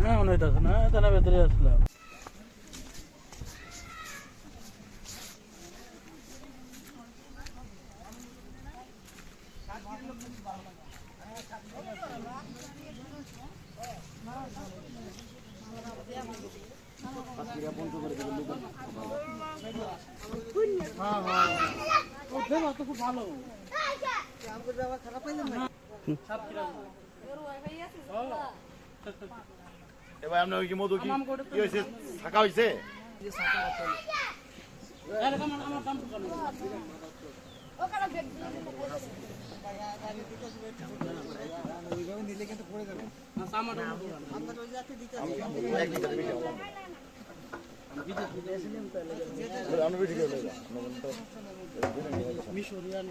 হ্যাঁ মনে হইতেছে না তারা ভেতরে আসলাম এবার আপনার ওই মধু কি? কি হয়েছে থাকা হয়েছে আমার আমরা। মিশরিয়ান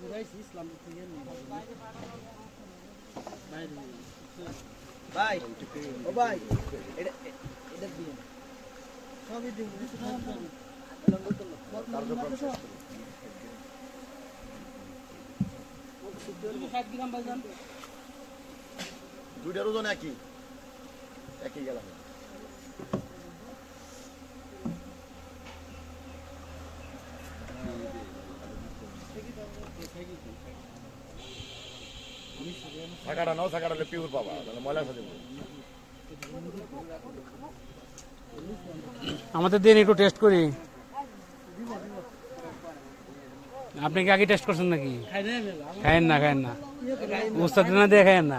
ঘুরাইছি ইসলাম থেকে এটা এটা দিন সবই দিন দুইটার ওজন একই। একই গেলাম। থাকাটা নাও থাকাটা হলে পিউর পাবা তাহলে ময়লা সাথে আমাদের দিন একটু টেস্ট করি। আপনি কি আগে টেস্ট করছেন নাকি? খাই খায়েন না খায়েন না। উস্তাদ না দিয়ে খায়েন না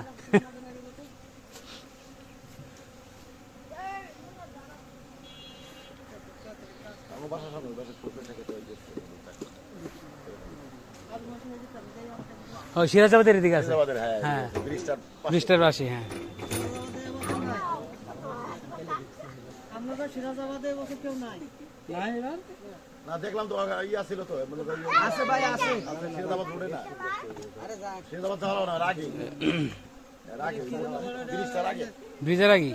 আমার বাসার সামনে বাসার পুকুর থেকে তো ওই যে- ও সিরাজাবাদের এদিকে আছে। হ্যাঁ হ্যাঁ। ব্রিজটার পাশে। হ্যাঁ। আপনারা সিরাজাবাদে বসে কেউ নাই। না দেখলাম তো আগে ইয়া ছিল তো আছে ভাই সিরাজাবাদ না। সিরাজাবাদ যাওয়া না রাগে। ব্রিজের আগে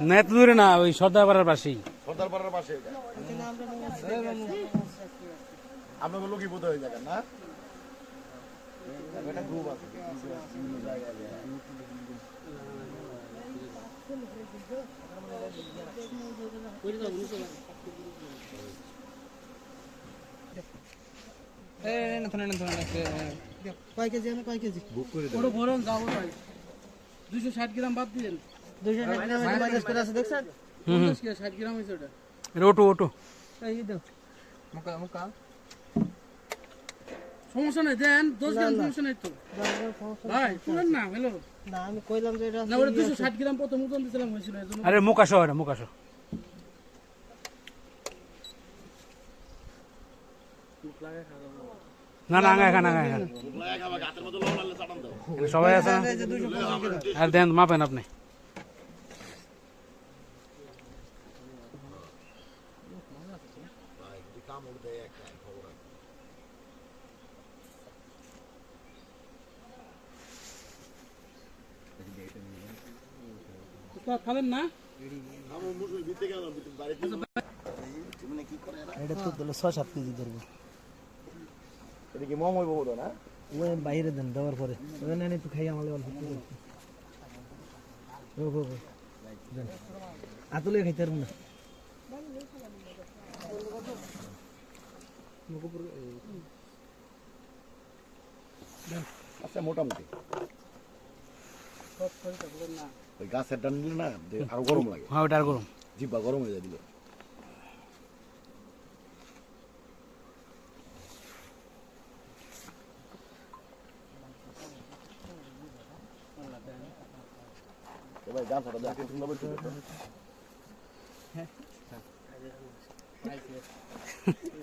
না এত দূরে না ওই সর্দারপাড়ার পাশেই। সর্দার পাড়ার পাশে এটা। ওখানে আমরা আপনাদের লোকই বোধ হয়ে যাবেন না? একটা গ্রুপ আছে। কয় কেজি আমি কয় কেজি? ওটা বলেন যাব ভাই দুশো ষাট গ্রাম বাদ দিলেন। দুইশো ষাট গ্রাম মাইনাস করে আছে দেখছেন? পঞ্চাশ কি ষাট গ্রাম হয়েছে ওটা। এটা ওটো ওটো। এই দাও। মুকা মুকা সমস্যা নাই দেন দশ গ্রাম সমস্যা নাই তো। ভাই শুনেন না হ্যালো না আমি কইলাম যে এটা না ওটা দুশো ষাট গ্রাম প্রথম ওজন দিয়েছিলাম হয়েছিল আরে মুকাশো এটা মুকাশো না না আঙ্গা খান আঙ্গা খান হাতের মধ্যে লবণ আনলে চাটান দাও এখানে সবাই আছে না? আর দেন মাপেন আপনি। খাবেন না? এটা তো দিল ছয় সাত কেজি ধরবো। এটা কি মম হইব বোধ না? ওই বাইরে দেন দেওয়ার পরে। ওই একটু খাই অল্প গো গো খাইতে পারব না। আচ্ছা মোটামুটি। ওই গাছের ডান দিলে না আরও গরম লাগে। হ্যাঁ ওটা আর গরম। জিব্বা গরম হয়ে যায় দিলে। গান ফাটা সুন্দর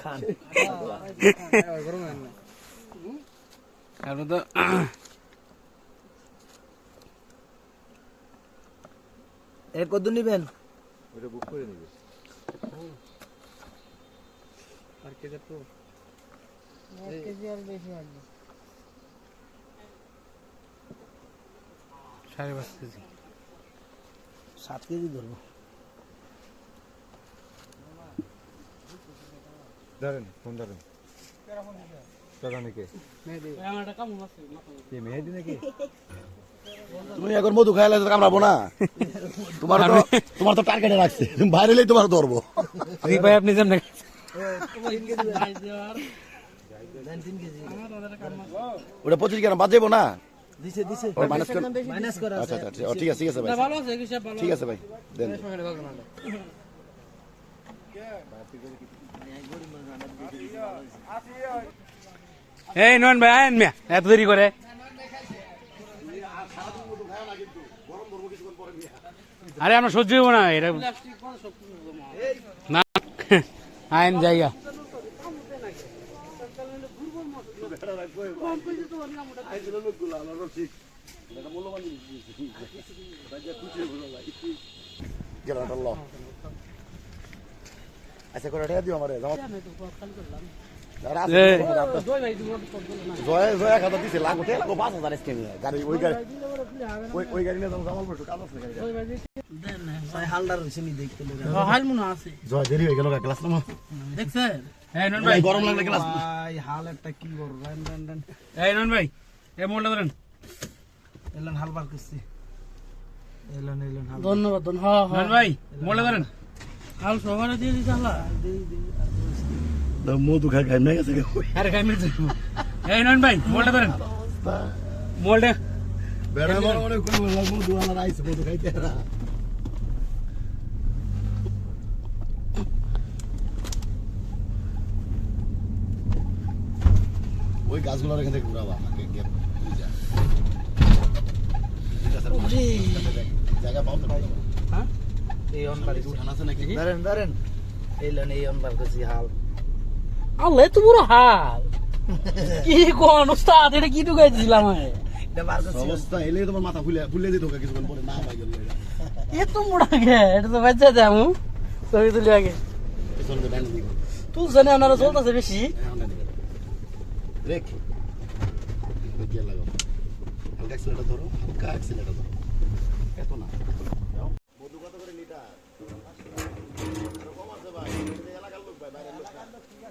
খান। তারপর তো এর কত নিবেন? ওইটা বুক করে নিবে। কেজি আর বেশি আসবে সাড়ে পাঁচ কেজি। সাত কেজি ধরবো। ধরেন ফোন ধরেন। আমার একটা কামড় আছে তুমি এখন মধু খাইলে তো কামড়াবো না। তোমার তো তোমার তো টার্গেটে রাখছে। তুমি বাইরে এলেই তোমার ধরবো। ফ্রি ভাই আপনি যেমন ভাই দেওয়ার দেন তিন কেজি আমার ওদের কামড় ওটা পঁচিশ গ্রাম বাদ যাব না। দিছে দিছে। ও, মাইনাস করে মাইনাস করা আচ্ছা আচ্ছা আচ্ছা, ও, ঠিক আছে ঠিক আছে ভাই। ভালো আছে কি সব ভালো ঠিক আছে। ভাই দেন। এই নন ভাই আয়েন মিয়া। এত দেরি করে? আরে আমরা সহ্য হইব না, এটা। না। আইন জায়গা। আচ্ছা করে দিও আমারে? হাল আছে। জয় দেরি গেল ক্লাস নামা। দেখছেন? এই নন ভাই ভাই। গরম লাগলে ক্লাস হাল একটা কি রান এই নন ভাই এই মোড়টা ধরেন। এলেন হাল বার করছি। এলেন এলেন হাল ধন্যবাদ ধন্য হ্যাঁ হ্যাঁ। ভাই মোড়টা ধরেন। হাল সবারে দিয়ে দিতে হালা। মধু খাই খাই না গেছে আরে এই ভাই ধরেন মোড়টা বেড়া অনেক কোন মধু আলার আইছে মধু খাইতে ওই গাছগুলোর এখান থেকে ঘুরাবা আমাকে জায়গা পাও তো হ্যাঁ এই অন বার উঠান আছে নাকি ধরেন এলেন এই অন বার করছি হাল আল্লাহ তো পুরো হাল। কি কোন উস্তাদ এটা কি ঢুকাই দিছিলাম আমি? অবস্থা এলে তোমার মাথা ফুলে ফুলে দিত কিছুক্ষণ পরে না পাই গেল এত মোড়া গে এটা তো বাচ্চা যাব ছবি তুলি আগে। তুই জানে ওনারা চলতেছে বেশি। লাগাও হালকা অ্যাক্সিলেটার ধরো হালকা অ্যাক্সিলেটার ধরো এত না মধু কত করে লিটার কম আছে ভাই এলাকার লোক ভাই বাইরের লোক না। আর একটু কম আছে ভাই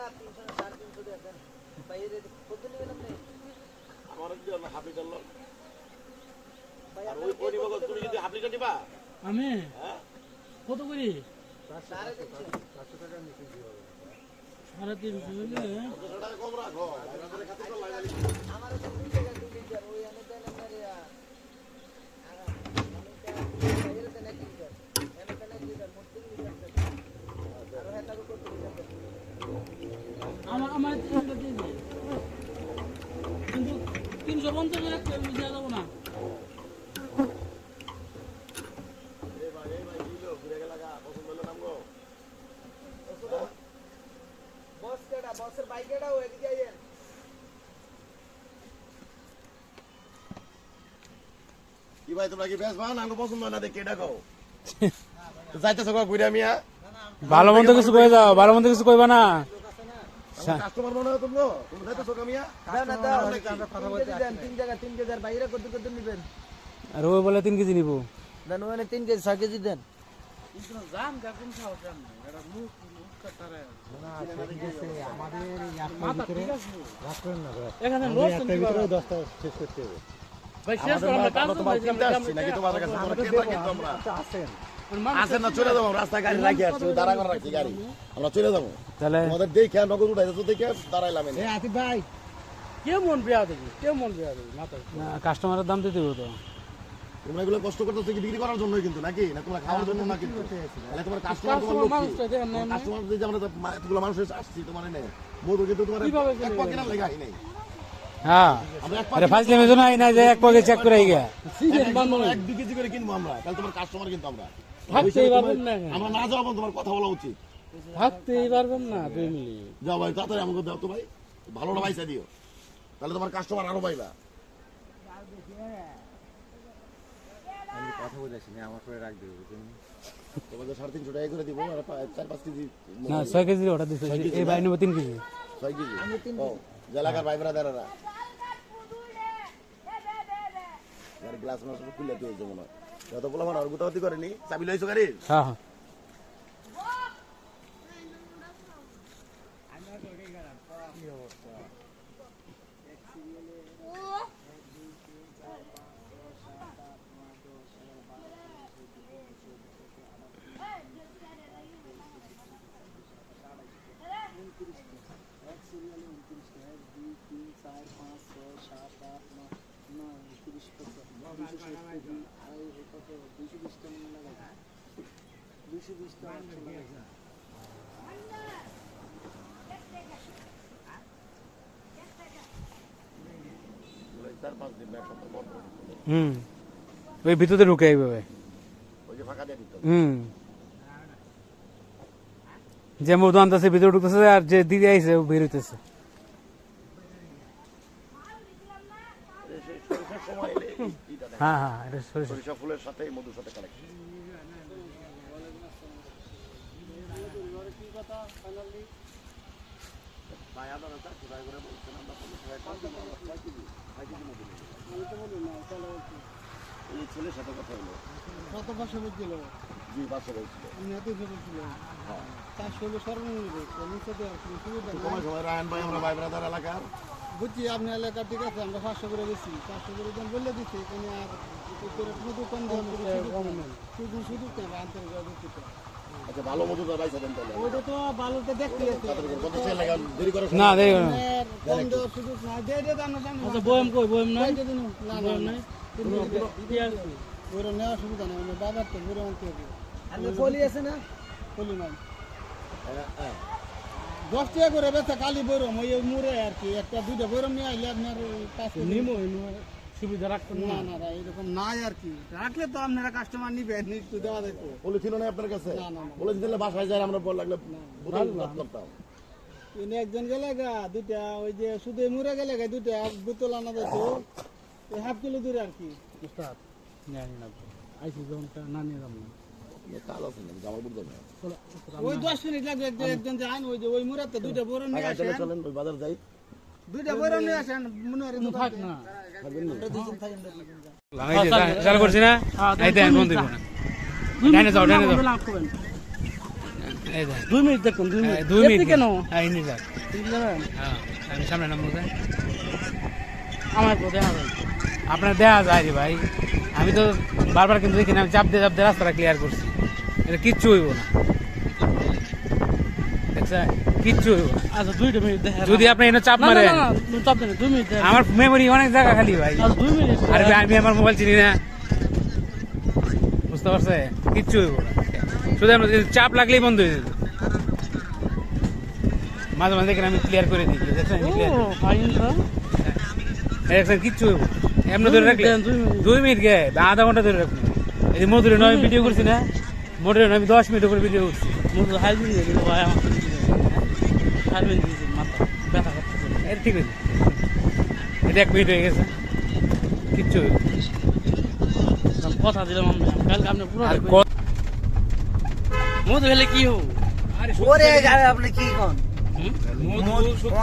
আমি? কত করি? সাড়ে তিনশো কম রাখো বাইরে করে খাতে তো লাগালি আমার তো দুই টাকা দুই লিটার ওই এনে দেন আপনার ইয়া বাইরে দেন এক লিটার এনে দেন এক লিটার মোট তিন লিটার দেন আর হ্যাঁ তাকে কত লিটার দেন আমার আমার তিনশো দিয়ে দে। কিন্তু তিনশো পঞ্চাশ দেওয়া যাব না বস কেডা বসের বাইক কেডা ও এদিকে আইয়েন কি ভাই তোমরা কি বেশ না পছন্দ? না দেখে ডাকো যাইতেছো ঘুরে মিয়া? ভালো মন্দ কিছু কয়ে যাও ভালো মন্দ কিছু কইবা না। কাস্টমার মনে হয় তোমরা যাইতেছো দাও না দাও কথা বলতে দেন তিন জায়গা তিন কেজি আর বাইরে কত কত নেবেন। আর ওই বলে তিন কেজি নিবো। ওখানে তিন কেজি ছয় কেজি দেন। এটা এখানে ভাই শেষ ক্রেতা আমরা আসেন না চলে যাব রাস্তায় গাড়ি রাখি আসছি দাঁড়া করে রাখছি গাড়ি। আমরা চলে যাব। তাহলে আমাদের দেখে নগদ উঠাইতেছো দেখে দাঁড়াইলাম ভাই কেমন বিয়া দেবি? কেমন বিয়া দেবি? কাস্টমারের দাম দিতে হবে তো। তোমরা এগুলো কষ্ট করতেছো কি বিক্রি করার জন্য কিন্তু নাকি? না তোমরা খাওয়ার জন্য না কিন্তু? তাহলে তোমার কাস্টমার তোমার এমনি। কাস্টমার যে আমরা তো মা- এতগুলো মানুষ এসে আসছি তোমার নেই মধু কিন্তু তোমার এক লেগে নেই। হ্যাঁ। আরে ফার্স্ট টাইমে জন্য না যে এক পকে চেক করে গিয়া এক দু কেজি করে কিনবো আমরা। তাহলে তোমার কাস্টমার কিন্তু আমরা। থাকতেই পারবেন না। আমরা না যাওয়া তোমার কথা বলা উচিত। থাকতেই পারবেন না দুই মিনিট। যাও ভাই তাড়াতাড়ি আমাকে দাও তো ভাই। ভালোটা পয়সা দিও। তাহলে তোমার কাস্টমার আরও পাইবা। তোমাদের সাড়ে তিনশো টাকা করে দিব আর চার পাঁচ কেজি না ছয় কেজি অর্ডার এই তিন কেজি। ছয় কেজি। ও জেলাকার ভাই বেড়াদারেরা আর গ্লাস মাস খুলে দিয়েছে মনে হয়। যত বলা মানে আর গুতাগতি করেনি, চাবি লইছো গাড়ির? হ্যাঁ। হুম। ওই ভিতরে ঢুকে এইভাবে হুম। যে মধু আনতেছে, ভিতরে ঢুকতেছে, আর যে দিদি আইছে, ও বের হইতেছে সরিষার সময় এলে এইটা দেখো। হ্যাঁ হ্যাঁ এটা সরিষা। সরিষা ফুলের সাথে এই মধুর সাথে কালেকশন এই ছেলের সাথে কথা হলো। কত পাঁচশো বলছিল জি পাঁচশো বলছিল আমি এত বলছিল চারশো সর্বনিম্ন নিচে দেওয়ার সময় সময় রায়ন ভাই আমরা ভাই ব্রাদার এলাকার। বুঝছি আপনার এলাকার ঠিক আছে আমরা পাঁচশো করে বেশি পাঁচশো করে দাম বলে দিচ্ছি এখানে আর করে কোনো দোকান দাম শুধু শুধু আন্তর্জাতিক আচ্ছা ভালো মধু পাইছে দেন তাহলে। ওইটা তো ভালোটা দেখতে আছে। তাড়াতাড়ি করে। কত সেল লাগে? দেরি করে না দেরি করো কম দেওয়ার সুযোগ না দিয়ে দিয়ে দাম দাম আচ্ছা বয়ম কই? বয়ম নাই? না। না না ওরা নেওয়ার সুবিধা নেই। বাবার তো ঘুরে আনতে হবে। পলি আছে না? পলি নাই। হ্যাঁ, হ্যাঁ। দশ টাকা করে বেচা কালি বৈরম ওই মুড়ে আর কি একটা দুইটা বৈরম নিয়ে আসলে আপনার কেজি- নিমো সুবিধা রাখতেন না না না এরকম নাই আর কি। রাখলে তো আপনারা কাস্টমার নিবেন একটু দেওয়া যেত পলিথিনও নেই আপনার কাছে? না, না, না। পলিথিন দিলে বাসায় যায় আমরা বল লাগলে করতাম। এনে একজন গেলে গা দুইটা ওই যে শুধু মুড়ে গেলে গা দুইটা বোতল আনা যেত হাফ কিলো দূরে আর কি। জানি না। আইসি যখন না নিয়ে যাব না। কাল আছে না জামাল বুঝতে ওই দশ মিনিট লাগবে একজন একজন যান ওই যে ওই মুড়াতে দুইটা বৈরম নিয়ে আসেন। চলেন ওই বাজার যাই। দুইটা বৈরম নিয়ে আসেন মনে হয় থাক। না। থাকবেন না। এই যে চা- চালু করছি না? এই দেন বন্ধ দিব ডাইনে যাও ডাইনে যাও। লাভ করবেন। এই দেন। দুই মিনিট দেখুন দুই মিনিট। দুই মিনিট। কেন? হ্যাঁ হ্যাঁ আমি সামনে নাম আমার আপনার দেয়া যায় রে ভাই। আমি তো বারবার কিন্তু দেখি না আমি চাপ দিয়ে চাপ দিয়ে রাস্তাটা ক্লিয়ার করছি। এটা কিচ্ছু হইব না। কিচ্ছু হইব আচ্ছা দুইটা মিনিট দেখেন যদি আপনি চাপ মারেন। না, না চাপ দেন দুই মিনিট আমার মেমোরি অনেক জায়গা খালি ভাই। আচ্ছা দুই মিনিট আর আমি আমার মোবাইল চিনি না। বুঝতে পারছে কিচ্ছু হইব শুধু আমরা চাপ লাগলেই বন্ধ হয়ে যেত। মাঝে মাঝে দেখেন আমি ক্লিয়ার করে দিই। দেখছেন? তো দেখছেন? কিচ্ছু হইব এমনি ধরে রাখলে দুই মিনিট। গে আধা ঘণ্টা ধরে রাখুন। এই মধুরে নয় ভিডিও করছি না? নয় আমি দশ মিনিট উপরে ভিডিও করছি। মুখ হাইবিন দিয়ে দিল ভাই আমার হাইবিন দিয়েছি মাথা ব্যথা করতেছে। এটা ঠিক আছে এটা এক মিনিট হয়ে গেছে। কিচ্ছু কথা দিলাম আমি কালকে আপনি পুরো মধু হলে কি হোক ওরে আপনি কি কোন?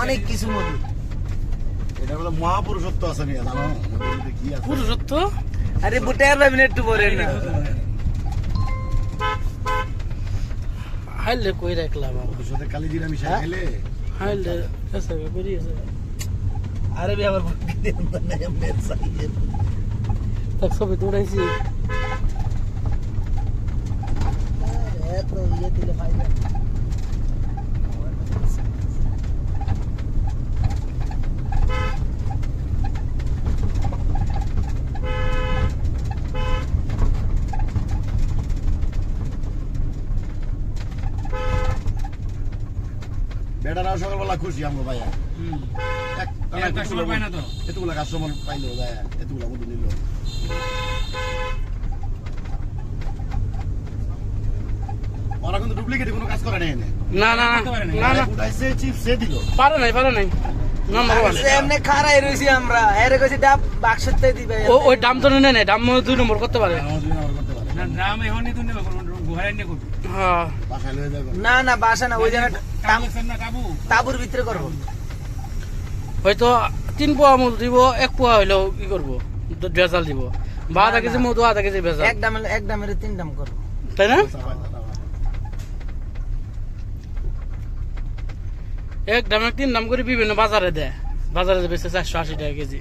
অনেক কিছু মধু। এটা হলো মহাপুরুষত্ব আছে জানো? কি আছে? পুরুষত্ব? আরে বুটার ভাই একটু পরে না। হাইলে কই রাখলাম সাথে কালি জিরা মিশাই খেলে হাইলে এসে বেরিয়েছে আরে ভাই আমার তাক সবে দৌড়াইছি। এত ইয়ে দিলে ভাই। বেটারাও সকালবেলা খুশি আমরা ভাইয়া। এতগুলো কাস্টমার পাইলো ভাইয়া এতগুলো নিল। ওরা কিন্তু ডুপ্লিকেট কোনো কাজ করে নাই না না না। না। উঠাইছে চিপ সে দিল। পারে নাই পারে নাই। নাম্বার দিবে। ওই দাম তো নেই দাম দুই নম্বর করতে পারে। আমার জন্য আমার করতে পারে। না হ্যাঁ। বাসায় লয়ে যাবে। না না বাসা না ওই জায়গাটা কাবু দেখছেন না কাবু। তাবুর ভিতরে করব। হয়তো তিন পোয়া মধু দিব এক পোয়া হইলেও কি করব ভেজাল দিব। বা আধা কেজি মধু আধা কেজি ভেজাল। এক দামে এক দামের তিন দাম করব। তাই না? এক দামে তিন দাম করে বিভিন্ন বাজারে দেয়। বাজারে বেচে চারশো আশি টাকা কেজি।